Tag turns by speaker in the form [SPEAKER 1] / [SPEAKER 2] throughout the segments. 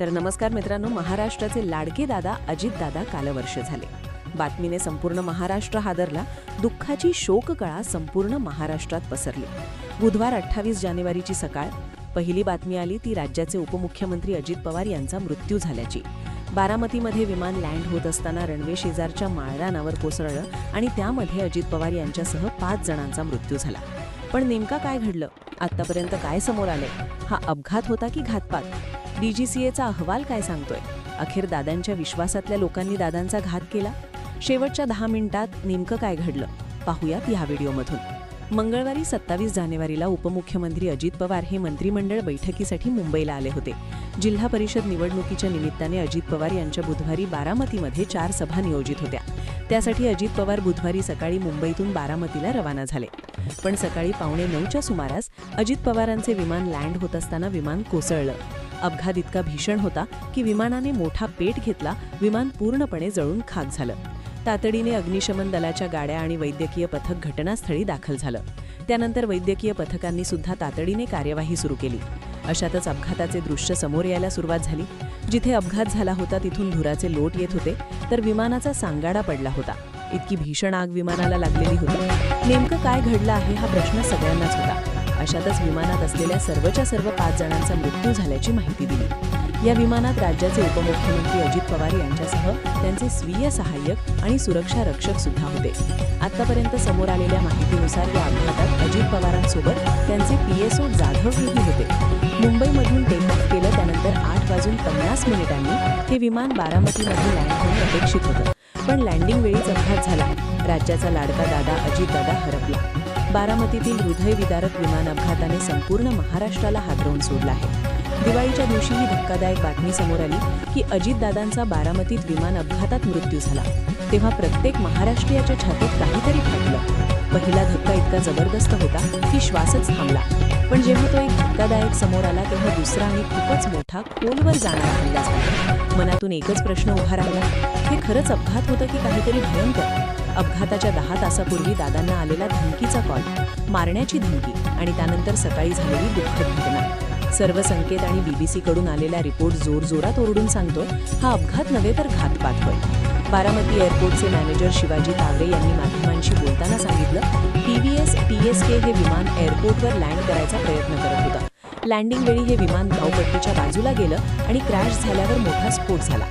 [SPEAKER 1] तर नमस्कार मित्रांनो महाराष्ट्राचे लाडके दादा अजितदादा कालवर्ष झाले. बातमीने संपूर्ण महाराष्ट्र हादरला दुःखाची शोककळा संपूर्ण महाराष्ट्रात पसरली. बुधवार अठ्ठावीस जानेवारीची सकाळ पहिली बातमी आली ती राज्याचे उपमुख्यमंत्री अजित पवार यांचा मृत्यू झाल्याची. बारामतीमध्ये विमान लँड होत असताना रणवे शेजारच्या माळरानावर कोसळलं आणि त्यामध्ये अजित पवार यांच्यासह पाच जणांचा मृत्यू झाला. पण नेमका काय घडलं? आतापर्यंत काय समोर आलंय? हा अपघात होता की घातपात? डीजीसीएचा अहवाल काय सांगतोय? अखेर दादांच्या विश्वासातल्या लोकांनी दादांचा घात केला? शेवटच्या दहा मिनिटात नेमकं काय घडलं? पाहूयात या व्हिडिओमधून. मंगळवारी सत्तावीस जानेवारीला उपमुख्यमंत्री अजित पवार हे मंत्रिमंडळ बैठकीसाठी मुंबईला आले होते. जिल्हा परिषद निवडणुकीच्या निमित्ताने अजित पवार यांच्या बुधवारी बारामतीमध्ये चार सभा नियोजित होत्या. त्यासाठी अजित पवार बुधवारी सकाळी मुंबईतून बारामतीला रवाना झाले. पण सकाळी पावणे नऊच्या सुमारास अजित पवारांचे विमान लँड होत असताना विमान कोसळलं. अपघात इतका भीषण होता की विमानाने मोठा पेट घेतला विमान पूर्णपणे जळून खाक झालं. तातडीने अग्निशमन दलाच्या गाड्या आणि वैद्यकीय पथक घटनास्थळी दाखल झालं. त्यानंतर वैद्यकीय पथकांनी सुद्धा तातडीने कार्यवाही सुरू केली. अशातच अपघाताचे दृश्य समोर यायला सुरुवात झाली. जिथे अपघात झाला होता तिथून धुराचे लोट येत होते तर विमानाचा सांगाडा पडला होता. इतकी भीषण आग विमानाला लागलेली होती. नेमकं काय घडलं आहे हा प्रश्न सगळ्यांनाच होता. अशातच विमानात असलेल्या सर्वच्या सर्व पाच जणांचा मृत्यू झाल्याची माहिती दिली. या विमानात राज्याचे उपमुख्यमंत्री अजित पवार यांच्यासह त्यांचे स्वीय सहाय्यक आणि सुरक्षा रक्षक सुद्धा होते. आतापर्यंत समोर आलेल्या माहितीनुसार या अपघातात अजित पवारांसोबत त्यांचे पीएसओ जाधव हेही होते. मुंबईमधून टेक ऑफ केलं त्यानंतर आठ वाजून पन्नास मिनिटांनी हे विमान बारामतीमध्ये लँड होणे अपेक्षित होतं. पण लँडिंग वेळीच अपघात झाला. राज्याचा लाडका दादा अजितदादा हरपला. बारामतीतील हृदयविदारक विमान अपघाताने संपूर्ण महाराष्ट्राला हादरवून सोडला आहे. दिवाळीच्या दिवशी ही धक्कादायक बातमी समोर आली की अजितदादांचा बारामतीत विमान अपघातात मृत्यू झाला. तेव्हा प्रत्येक महाराष्ट्रीयाच्या छातीत काहीतरी फाटलं. पहिला धक्का इतका जबरदस्त होता की श्वासच थांबला. पण जेव्हा तो एक धक्कादायक समोर आला तेव्हा दुसरा आणि खूपच मोठा खोलवर जाणारा हल्ला झाला मनातून एकच प्रश्न उभा राहिला. हे खरंच अपघात होतं की काहीतरी भयंकर? अपघाताच्या दहा तासापूर्वी दादांना आलेला धमकीचा कॉल मारण्याची धमकी आणि त्यानंतर सकाळी झालेली दुःखद घटना. सर्व संकेत आणि बीबीसीकडून आलेला रिपोर्ट जोरजोरात ओरडून सांगतो हा अपघात नव्हे तर घातपात होय. बारामती एअरपोर्टचे मॅनेजर शिवाजी तावरे यांनी माध्यमांशी बोलताना सांगितलं टीव्हीएस टीएसके हे विमान एअरपोर्टवर लँड करायचा प्रयत्न करत होता. लँडिंग वेळी हे विमान धावपट्टीच्या बाजूला गेलं आणि क्रॅश झाल्यावर मोठा स्फोट झाला.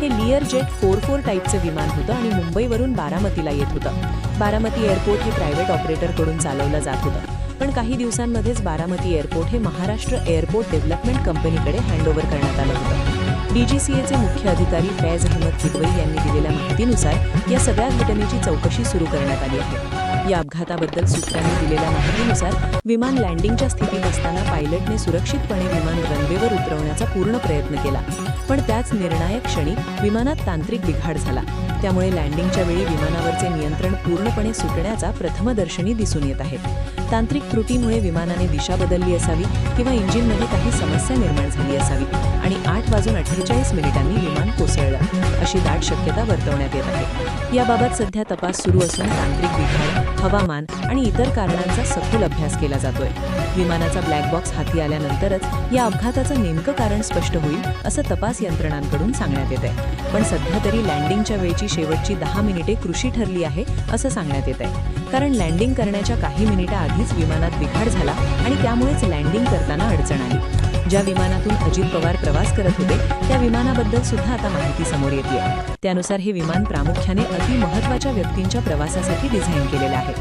[SPEAKER 1] हे लिअर जेट फोर फोर टाईपचं विमान होतं आणि मुंबईवरून बारामतीला येत होतं. बारामती एअरपोर्ट हे प्रायव्हेट ऑपरेटरकडून चालवलं जात होतं. पण काही दिवसांमध्येच बारामती एअरपोर्ट हे महाराष्ट्र एअरपोर्ट डेव्हलपमेंट कंपनीकडे हँडओव्हर करण्यात आलं होतं. डीजीसीएचे मुख्य अधिकारी फैज अहमद किदवई यांनी दिलेल्या माहितीनुसार या सगळ्या घटनेची चौकशी सुरू करण्यात आली आहे. या अपघाताबद्दल सूत्रांनी दिलेल्या माहितीनुसार विमान लँडिंगच्या स्थितीत असताना पायलटने सुरक्षितपणे विमान रनवेवर उतरवण्याचा पूर्ण प्रयत्न केला. पण त्याच निर्णायक क्षणी विमानात तांत्रिक बिघाड झाला. त्यामुळे लँडिंगच्या वेळी विमानावरचे नियंत्रण पूर्णपणे सुटण्याचा प्रथमदर्शनी दिसून येत आहे. तांत्रिक त्रुटीमुळे विमानाने दिशा बदलली असावी किंवा इंजिनमध्ये काही समस्या निर्माण झाली असावी. आणि आठ वाजून अठ्ठेचाळीस मिनिटांनी विमान कोसळलं. अशी दाट शक्यता वर्तवण्यात येत आहे. याबाबत सध्या तपास सुरू असून तांत्रिक बिघाड हवामान आणि इतर कारणांचा सखोल अभ्यास केला जातोय. विमानाचा ब्लॅक बॉक्स हाती आल्यानंतरच या अपघाताचं नेमकं कारण स्पष्ट होईल असं तपास यंत्रणांकडून सांगण्यात येत आहे पण सध्या तरी लँडिंगच्या वेळची शेवटची दहा मिनिटे कृषी ठरली आहे असं सांगण्यात येत आहे कारण लँडिंग करण्याच्या काही मिनिटाआधीच विमानात बिघाड झाला आणि त्यामुळेच लँडिंग करताना अडचण आली. ज्या विमानातून अजित पवार प्रवास करत होते त्या विमानाबद्दल सुद्धा आता माहिती समोर येते त्यानुसार हे विमान प्रामुख्याने अति महत्त्वाच्या व्यक्तींच्या प्रवासासाठी डिझाईन केलेलं आहे.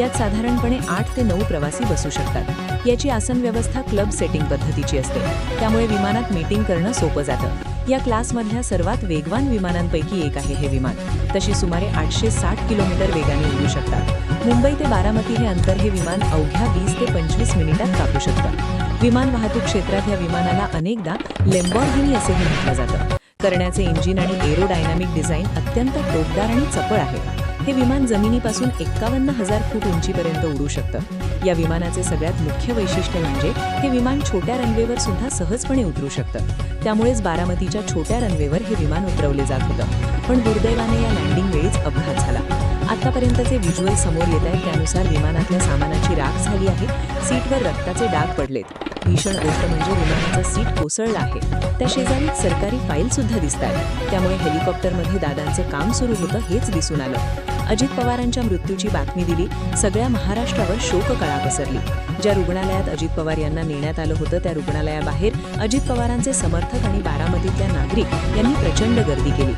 [SPEAKER 1] यात साधारणपणे आठ ते नऊ प्रवासी बसू शकतात. याची आसन व्यवस्था क्लब सेटिंग पद्धतीची असते. त्यामुळे विमानात मीटिंग करणं सोपं जातं. या क्लासमधल्या सर्वात वेगवान विमानांपैकी एक आहे हे विमान. तशी सुमारे आठशे साठ किलोमीटर वेगाने उडू शकतात. मुंबई ते बारामती हे अंतर हे विमान अवघ्या वीस ते पंचवीस मिनिटात कापू शकतं. विमान वाहतूक क्षेत्रात या विमानाला अनेकदा लेम्बॉर्गिनी असेही म्हटलं जातं. करण्याचे इंजिन आणि एरोडायनामिक डिझाईन अत्यंत टोकदार आणि चपळ आहे. हे विमान जमिनीपासून एक्कावन्न हजार फूट उंचीपर्यंत उडू शकतं. या विमानाचे सगळ्यात मुख्य वैशिष्ट्य म्हणजे हे विमान छोट्या रनवेवर सुद्धा सहजपणे उतरू शकतं. त्यामुळेच बारामतीच्या छोट्या रनवेवर हे विमान उतरवले जात होतं. पण दुर्दैवाने या लँडिंग वेळीच अपघात झाला. आतापर्यंतचे व्हिज्युअल समोर येत आहेत त्यानुसार विमानातल्या सामानाची राख झाली आहे. सीटवर रक्ताचे डाग पडलेत. भीषण गोष्ट म्हणजे विमानाचं सीट कोसळलं आहे. त्या शेजारीच सरकारी फाईल सुद्धा दिसत आहेत. त्यामुळे हेलिकॉप्टरमध्ये दादांचं काम सुरू होतं हेच दिसून आलं. अजित पवारांच्या मृत्यूची बातमी दिली सगळ्या महाराष्ट्रावर शोककळा पसरली. ज्या रुग्णालयात अजित पवार यांना नेण्यात आलं होतं त्या रुग्णालयाबाहेर अजित पवारांचे समर्थक आणि बारामतीतल्या नागरिक यांनी प्रचंड गर्दी केली.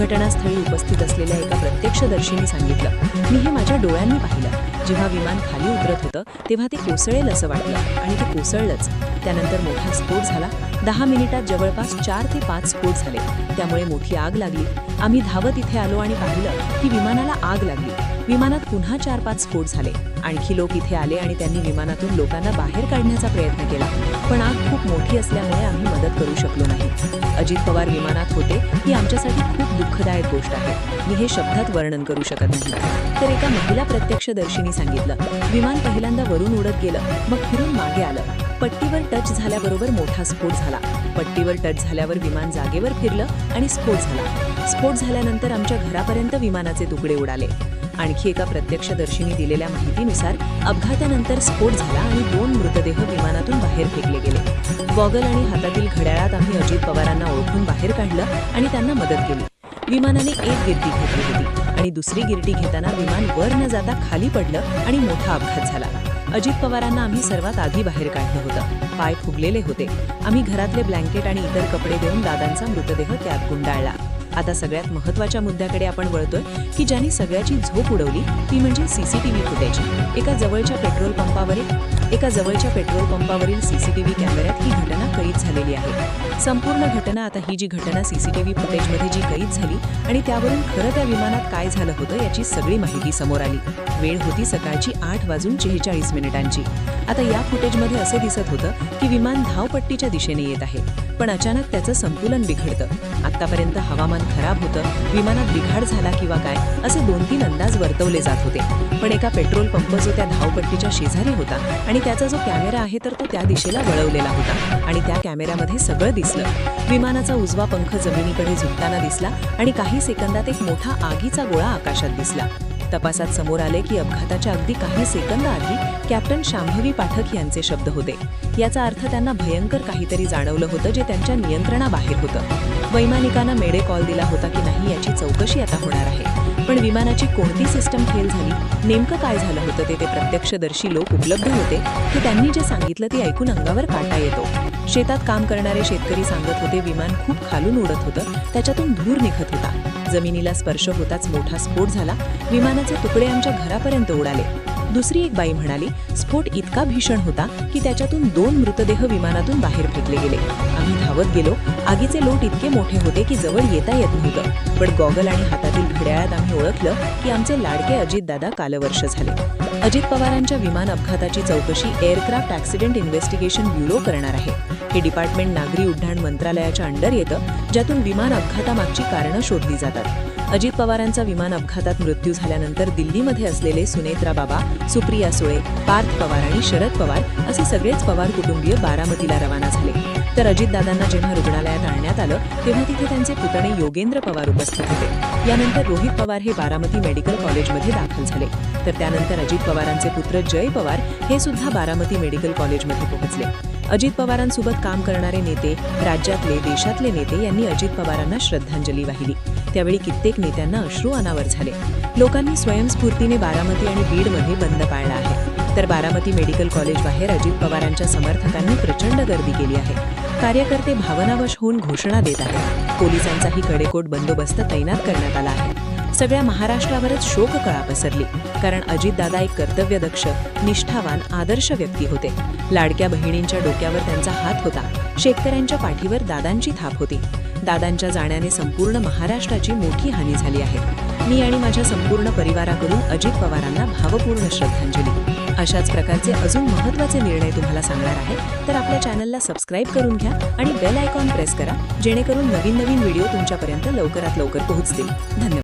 [SPEAKER 1] घटनास्थळी उपस्थित असलेल्या एका प्रत्यक्षदर्शीने सांगितलं मी हे माझ्या डोळ्यांनी पाहिलं. जेव्हा विमान खाली उतरत होतं तेव्हा ते कोसळेल असं वाटलं आणि ते कोसळलंच. त्यानंतर मोठा स्फोट झाला. दहा मिनिटात जवळपास चार ते पाच स्फोट झाले. त्यामुळे मोठी आग लागली. आम्ही धावत इथे आलो आणि पाहिलं की विमानाला आग लागली. विमानात पुन्हा चार पाच स्फोट झाले. आणखी लोक इथे आले आणि त्यांनी विमानातून लोकांना बाहेर काढण्याचा प्रयत्न केला. पण आग खूप मोठी असल्यामुळे आम्ही मदत करू शकलो नाही. अजित पवार विमानात होते ही आमच्यासाठी खूप दुःखदायक गोष्ट आहे. मी हे शब्दात वर्णन करू शकत नाही. तर एका महिला प्रत्यक्षदर्शीनी सांगितलं विमान पहिल्यांदा वरून उडत गेलं मग फिरून मागे आलं. पट्टीवर टच झाल्याबरोबर मोठा स्फोट झाला. पट्टीवर टच झाल्यावर विमान जागेवर फिरलं आणि स्फोट झाला. स्फोट झाल्यानंतर आमच्या घरापर्यंत विमानाचे तुकडे उडाले. आणखी एका प्रत्यक्षदर्शींनी दिलेल्या माहितीनुसार अपघातानंतर स्फोट झाला आणि दोन मृतदेह विमानातून बाहेर फेकले गेले. गॉगल आणि हातातील घड्याळात आम्ही अजित पवारांना ओळखून बाहेर काढलं आणि त्यांना मदत केली. विमानाने एक गिरटी घेतली होती आणि दुसरी गिरटी घेताना विमान वर न जाता खाली पडलं आणि मोठा अपघात झाला. अजित पवारांना आम्ही सर्वात आधी बाहेर काढलं होतं. पाय फुगलेले होते. आम्ही घरातले ब्लँकेट आणि इतर कपडे देऊन दादांचा मृतदेह त्यात गुंडाळला. आता सगळ्यात महत्त्वाच्या मुद्द्याकडे आपण वळतोय की ज्यांनी सगळ्याची झोप उडवली ती म्हणजे सीसीटीव्ही फुटेज. एका जवळच्या पेट्रोल पंपावरील एका जवळच्या पेट्रोल पंपावरील सीसीटीव्ही कॅमेऱ्यात ही घटना कैद झालेली आहे. संपूर्ण घटना आता ही जी घटना सीसीटीव्ही फुटेजमध्ये जी कैद झाली आणि त्यावरून खरं त्या विमानात काय झालं होतं याची सगळी माहिती समोर आली. वेळ होती सकाळची आठ वाजून चेहेचाळीस मिनिटांची. आता या फुटेजमध्ये असे दिसत होतं की विमान धावपट्टीच्या दिशेने येत आहे पण अचानक त्याचं संतुलन बिघडतं. आतापर्यंत हवामान खराब होतं विमानात बिघाड झाला किंवा काय असे दोन तीन अंदाज वर्तवले जात होते. पण एका पेट्रोल पंप जो त्या धावपट्टीच्या शेजारी होता आणि त्याचा जो कॅमेरा आहे तर तो त्या दिशेला वळवलेला होता. आणि त्या कॅमेऱ्यामध्ये सगळं दिसलं. विमानाचा उजवा पंख जमिनीकडे झुकताना दिसला आणि काही सेकंदात एक मोठा आगीचा गोळा आकाशात दिसला. तपासात समोर आले की अपघाताच्या अगदी काही सेकंद आधी कॅप्टन शांभवी पाठक यांचे शब्द होते. याचा अर्थ त्यांना भयंकर काहीतरी जाणवलं होतं जे त्यांच्या नियंत्रणाबाहेर होतं. वैमानिकांना मेडे कॉल दिला होता की नाही याची चौकशी आता होणार आहे. पण विमानाची कोणती सिस्टम फेल झाली? नेमकं काय झालं होतं? ते ते प्रत्यक्षदर्शी लोक उपलब्ध होते? की त्यांनी जे सांगितलं ते ऐकून अंगावर काटा येतो. शेतात काम करणारे शेतकरी सांगत होते विमान खूप खालून उडत होतं. त्याच्यातून धूर निघत होता. जमिनीला स्पर्श होताच मोठा स्फोट झाला. विमानाचे तुकडे आमच्या घरापर्यंत उडाले. दुसरी एक बाई म्हणाली स्फोट इतका भीषण होता की त्याच्यातून दोन मृतदेह विमानातून बाहेर फेकले गेले. आम्ही धावत गेलो. आगीचे लोट इतके मोठे होते की जवळ येता येत नव्हतं. पण गॉगल आणि हातातील घड्याळात आम्ही ओळखलं की आमचे लाडके अजितदादा कालवर्ष झाले. अजित पवारांच्या विमान अपघाताची चौकशी एअरक्राफ्ट ऍक्सिडेंट इन्व्हेस्टिगेशन ब्युरो करणार आहे. हे डिपार्टमेंट नागरी उड्डाण मंत्रालयाच्या अंडर येतं ज्यातून विमान अपघातामागची कारणं शोधली जातात. अजित पवारांचा विमान अपघातात मृत्यू झाल्यानंतर दिल्लीमध्ये असलेले सुनेत्रा बाबा सुप्रिया सुळे पार्थ पवार आणि शरद पवार असे सगळेच पवार कुटुंबीय बारामतीला रवाना झाले. तर अजितदादांना जेव्हा रुग्णालयात आणण्यात आलं तेव्हा तिथे त्यांचे पुतणे योगेंद्र पवार उपस्थित होते. यानंतर रोहित पवार हे बारामती मेडिकल कॉलेजमध्ये दाखल झाले. तर त्यानंतर अजित पवारांचे पुत्र जय पवार हे सुद्धा बारामती मेडिकल कॉलेजमध्ये पोहोचले. अजित पवारांसोबत काम करणारे नेते राज्यातले देशातले नेते यांनी अजित पवारांना श्रद्धांजली वाहिली. त्यावेळी कित्येक नेत्यांना अश्रू अनावर झाले. लोकांनी स्वयंस्फूर्तीने बारामती आणि बीडमध्ये बंद पाळला आहे. तर बारामती मेडिकल कॉलेज बाहेर अजित पवारांच्या समर्थकांनी प्रचंड गर्दी केली आहे. कार्यकर्ते भावनावश होऊन घोषणा देत आहेत. पोलिसांचाही कडेकोट बंदोबस्त तैनात करण्यात आला आहे. सगळ्या महाराष्ट्रावरच शोककळा पसरली. कारण अजितदादा एक कर्तव्यदक्ष निष्ठावान आदर्श व्यक्ती होते. लाडक्या बहिणींच्या डोक्यावर त्यांचा हात होता. शेतकऱ्यांच्या पाठीवर दादांची थाप होती. दादांच्या जाण्याने संपूर्ण महाराष्ट्राची मोठी हानी झाली आहे. मी आणि माझ्या संपूर्ण परिवाराकडून अजित पवारांना भावपूर्ण श्रद्धांजली. अशाच प्रकारचे अजून महत्त्वाचे निर्णय तुम्हाला सांगणार आहे तर आपल्या चॅनलला सबस्क्राईब करून घ्या आणि बेल आयकॉन प्रेस करा जेणेकरून नवीन नवीन व्हिडिओ तुमच्यापर्यंत लवकरात लवकर पोहोचतील. धन्यवाद.